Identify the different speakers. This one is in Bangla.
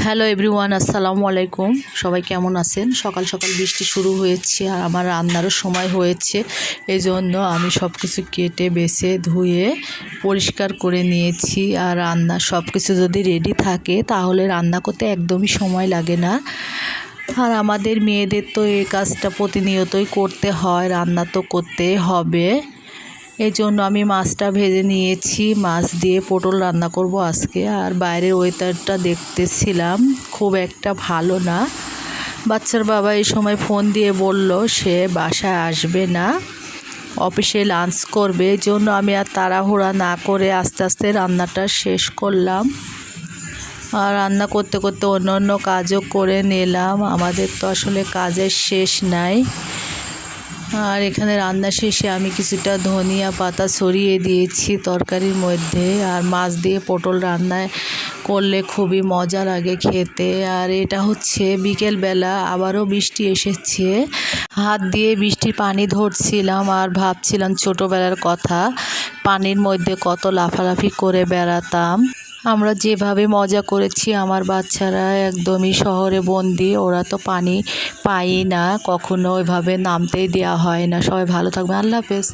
Speaker 1: হ্যালো এভরিওয়ান আসসালামু আলাইকুম। সবাই কেমন আছেন? সকাল সকাল বৃষ্টি শুরু হয়েছে আর আমার রান্নারও সময় হয়েছে। এই জন্য আমি সব কিছু কেটে, বেছে, ধুয়ে, পরিষ্কার করে নিয়েছি আর রান্না সব কিছু যদি রেডি থাকে তাহলে রান্না করতে একদমই সময় লাগে না। আর আমাদের মেয়েদের তো এই কাজটা প্রতিনিয়তই করতে হয়, রান্না তো করতে হবে। এই জন্য আমি মাছটা ভেজে নিয়েছি। মাছ দিয়ে পটল রান্না করব আজকে। আর বাইরের ওয়েদারটা দেখতেছিলাম, খুব একটা ভালো না। বাচ্চার বাবা এই সময় ফোন দিয়ে বলল, সে বাসায় আসবে না অফিসে লাঞ্চ করবে। এই জন্য আমি আর তাড়াহুড়া না করে আস্তে আস্তে রান্নাটা শেষ করলাম। আর রান্না করতে করতে অন্য অন্য কাজও করে নিলাম। আমাদের তো আসলে কাজের শেষ নাই। আর এখানে রান্না শেষে আমি কিছুটা ধনিয়া পাতা ছড়িয়ে দিয়েছি তরকারির মধ্যে। আর মাছ দিয়ে পটল রান্নায় করলে খুবই মজা লাগে খেতে। আর এটা হচ্ছে বিকেলবেলা আবারও বৃষ্টি এসেছে। হাত দিয়ে বৃষ্টির পানি ধরছিলাম আর ভাবছিলাম ছোটোবেলার কথা, পানির মধ্যে কত লাফালাফি করে বেড়াতাম। আমরা যেভাবে মজা করেছি, আমার বাচ্চারা একদমই শহরে বন্দি, ওরা তো পানি পায়ই না, কখনো ওইভাবে নামতেই দেওয়া হয় না। সবাই ভালো থাকবে আল্লাহ হাফেজ।